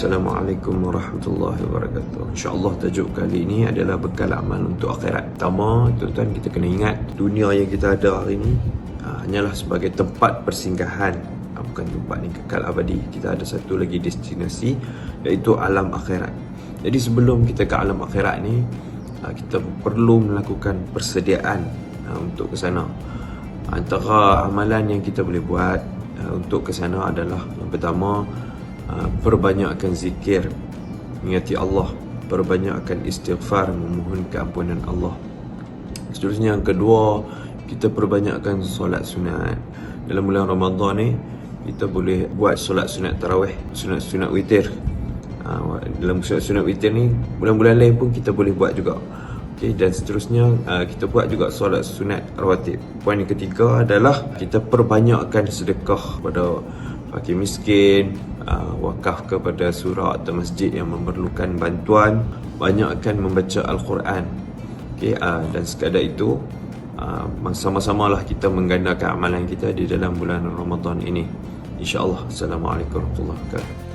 Assalamualaikum warahmatullahi wabarakatuh. InsyaAllah tajuk kali ini adalah bekal amal untuk akhirat. Pertama, tuan-tuan kita kena ingat Dunia yang kita ada hari ini uh, Hanyalah sebagai tempat persinggahan. Uh, Bukan tempat ni kekal abadi. Kita ada satu lagi destinasi Iaitu alam akhirat. Jadi sebelum kita ke alam akhirat ni uh, Kita perlu melakukan persediaan uh, Untuk ke sana. Antara amalan yang kita boleh buat uh, Untuk ke sana adalah Yang pertama perbanyakkan zikir mengingati Allah perbanyakkan istighfar memohon keampunan Allah. Seterusnya yang kedua kita perbanyakkan solat sunat. Dalam bulan Ramadan ni kita boleh buat solat sunat tarawih sunat sunat witir. Uh, dalam sunat sunat witir ni bulan-bulan lain pun kita boleh buat juga. Okay, dan seterusnya uh, kita buat juga solat sunat rawatib. Poin yang ketiga adalah kita perbanyakkan sedekah pada fakir miskin, uh, wakaf kepada surau atau masjid yang memerlukan bantuan, banyakkan membaca Al-Quran. Okay, uh, dan sekadar itu, uh, sama-samalah kita menggandakan amalan kita di dalam bulan Ramadan ini. InsyaAllah. Assalamualaikum warahmatullahi wabarakatuh.